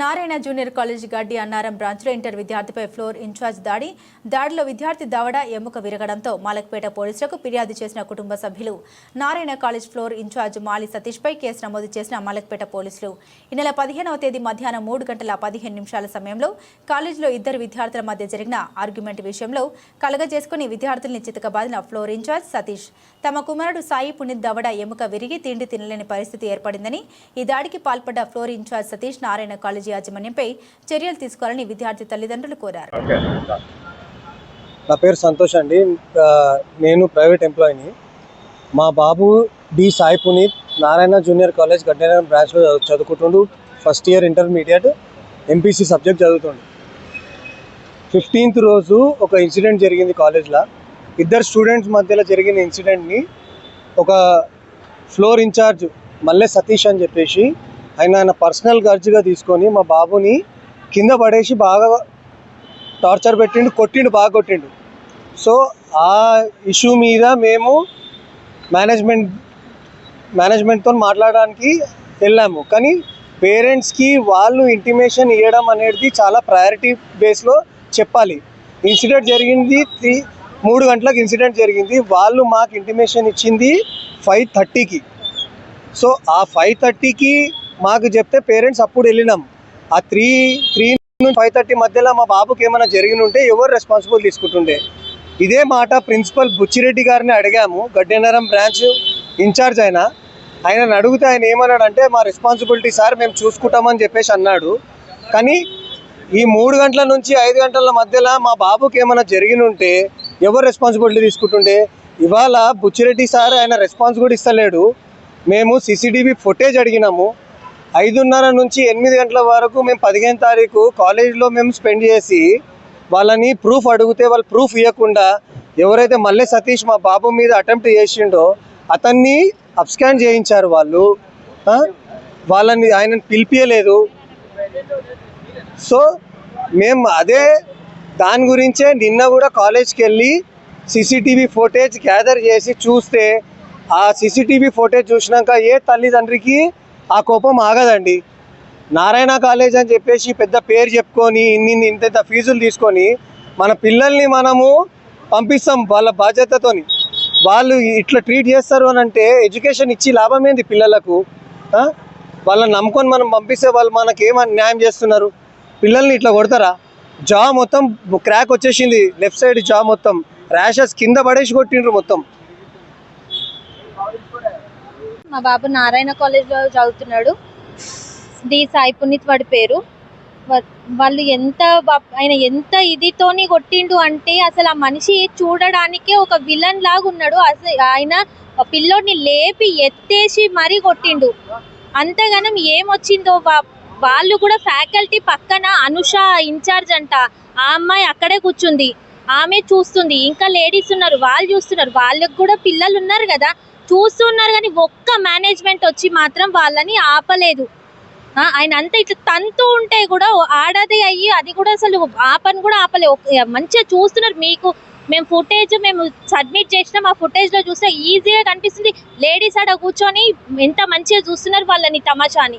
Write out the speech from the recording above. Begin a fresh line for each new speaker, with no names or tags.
Narayana junior college గడ్డి అన్నారం బ్రాంచ్లో inter విద్యార్థిపై floor incharge దాడి. దాడిలో విద్యార్థి దవడ ఎముక విరగడంతో మాలక్పేట పోలీసులకు ఫిర్యాదు చేసిన కుటుంబ సభ్యులు. Narayana college floor incharge Mali సతీష్పై case నమోదు చేసిన మాలక్పేట పోలీసులు. ఈ నెల పదిహేనవ తేదీ మధ్యాహ్నం మూడు గంటల పదిహేను నిమిషాల సమయంలో కాలేజీలో ఇద్దరు విద్యార్థుల మధ్య జరిగిన ఆర్గ్యుమెంట్ విషయంలో కలగజేసుకుని విద్యార్థుల్ని చితకబాదిన ఫ్లోర్ ఇన్ఛార్జ్ సతీష్. తమ కుమారుడు సాయి పునీత్ దవడ ఎముక విరిగి తిండి తినలేని పరిస్థితి ఏర్పడిందని ఈ దాడికి పాల్పడ్డ floor incharge Satish Narayana college యాజమాన్యంపై చర్యలు తీసుకోవాలని విద్యార్థి తల్లిదండ్రులు కోరారు.
నా పేరు సంతోష్ అండి. నేను ప్రైవేట్ ఎంప్లాయీని. మా బాబు D Sai Puneeth Narayana junior college Gaddanagaram బ్రాంచ్లో చదువు- చదువుకుంటుండు. First year intermediate MPC subject చదువుతుండు. ఫిఫ్టీన్త్ రోజు ఒక ఇన్సిడెంట్ జరిగింది కాలేజ్లో. ఇద్దరు స్టూడెంట్స్ మధ్యలో జరిగిన ఇన్సిడెంట్ని ఒక ఫ్లోర్ ఇన్ఛార్జ్ మల్లె సతీష్ అని చెప్పేసి ఆయన ఆయన పర్సనల్ గర్జ్గా తీసుకొని మా బాబుని కింద పడేసి బాగా టార్చర్ పెట్టిండు కొట్టిండు బాగా కొట్టిండు. సో ఆ ఇష్యూ మీద మేము మేనేజ్మెంట్ మేనేజ్మెంట్తో మాట్లాడడానికి వెళ్ళాము. కానీ పేరెంట్స్కి వాళ్ళు ఇంటిమేషన్ ఇవ్వడం అనేది చాలా ప్రయారిటీ బేస్లో చెప్పాలి. ఇన్సిడెంట్ జరిగింది త్రీ మూడు గంటలకు ఇన్సిడెంట్ జరిగింది. వాళ్ళు మాకు ఇంటిమేషన్ ఇచ్చింది ఫైవ్ థర్టీకి. సో ఆ ఫైవ్ థర్టీకి మాకు చెప్తే పేరెంట్స్ అప్పుడు వెళ్ళినాం. ఆ త్రీ త్రీ నుంచి ఫైవ్ థర్టీ మధ్యలో మా బాబుకి ఏమైనా జరిగిన ఉంటే ఎవరు రెస్పాన్సిబుల్ తీసుకుంటుండే. ఇదే మాట ప్రిన్సిపల్ బుచ్చిరెడ్డి గారిని అడిగాము. గడ్డెనరం బ్రాంచ్ ఇన్ఛార్జ్ ఆయన ఆయనను అడిగితే ఆయన ఏమన్నాడంటే మా రెస్పాన్సిబిలిటీ సార్ మేము చూసుకుంటామని చెప్పేసి అన్నాడు. కానీ ఈ మూడు గంటల నుంచి ఐదు గంటల మధ్యలో మా బాబుకి ఏమైనా జరిగిన ఉంటే ఎవరు రెస్పాన్సిబిలిటీ తీసుకుంటుండే? ఇవాళ బుచ్చిరెడ్డి సార్ ఆయన రెస్పాన్స్ కూడా ఇస్తలేడు. మేము సీసీటీవీ ఫుటేజ్ అడిగినాము. ఐదున్నర నుంచి ఎనిమిది గంటల వరకు మేము పదిహేను తారీఖు కాలేజ్లో మేము స్పెండ్ చేసి వాళ్ళని ప్రూఫ్ అడిగితే వాళ్ళు ప్రూఫ్ ఇవ్వకుండా ఎవరైతే మల్లె సతీష్ మా బాబు మీద అటెంప్ట్ చేసిండో అతన్ని అబ్స్కాన్ చేయించారు వాళ్ళు. వాళ్ళని ఆయనను పిలిపియలేదు. సో మేము అదే దాని గురించే నిన్న కూడా కాలేజ్కి వెళ్ళి సీసీటీవీ ఫోటేజ్ గ్యాదర్ చేసి చూస్తే ఆ సీసీటీవీ ఫోటేజ్ చూసినాక ఏ తల్లిదండ్రికి ఆ కోపం ఆగదండి. నారాయణ కాలేజ్ అని చెప్పేసి పెద్ద పేరు చెప్పుకొని ఇన్ని ఇంత ఇంత ఫీజులు తీసుకొని మన పిల్లల్ని మనము పంపిస్తాం వాళ్ళ బాధ్యతతోని. వాళ్ళు ఇట్లా ట్రీట్ చేస్తారు అని అంటే ఎడ్యుకేషన్ ఇచ్చి లాభం ఏంది పిల్లలకు? వాళ్ళని నమ్ముకొని మనం పంపిస్తే వాళ్ళు మనకి ఏం న్యాయం చేస్తున్నారు? పిల్లల్ని ఇట్లా కొడతారా? జా మొత్తం క్రాక్ వచ్చేసింది. లెఫ్ట్ సైడ్ జా మొత్తం. ర్యాషెస్ కింద పడేసి కొట్టిండ్రు మొత్తం.
మా బాబు నారాయణ కాలేజ్లో చదువుతున్నాడు. డి సాయి పునీత్ వాడి పేరు. వాళ్ళు ఎంత ఆయన ఎంత ఇదితోని కొట్టిండు అంటే అసలు ఆ మనిషి చూడడానికే ఒక విలన్ లాగా ఉన్నాడు అసలు ఆయన పిల్లోడిని లేపి ఎత్తేసి మరీ కొట్టిండు. అంతగానం ఏమొచ్చిందో వాళ్ళు కూడా ఫ్యాకల్టీ పక్కన అనుష ఇన్ఛార్జ్ అంట. ఆ అమ్మాయి అక్కడే కూర్చుంది. ఆమె చూస్తుంది. ఇంకా లేడీస్ ఉన్నారు. వాళ్ళు చూస్తున్నారు. వాళ్ళకు కూడా పిల్లలు ఉన్నారు కదా. చూస్తున్నారు కానీ ఒక్క మేనేజ్మెంట్ వచ్చి మాత్రం వాళ్ళని ఆపలేదు. ఆయన అంతా ఇట్లా తంతు ఉంటే కూడా ఆడది అయ్యి అది కూడా అసలు ఆపని కూడా ఆపలే. మంచిగా చూస్తున్నారు మీకు. మేము ఫుటేజ్ మేము సబ్మిట్ చేసినాం. ఆ ఫుటేజ్లో చూస్తే ఈజీగా కనిపిస్తుంది. లేడీస్ ఆడ కూర్చొని ఎంత మంచిగా చూస్తున్నారు వాళ్ళని తమాషాని.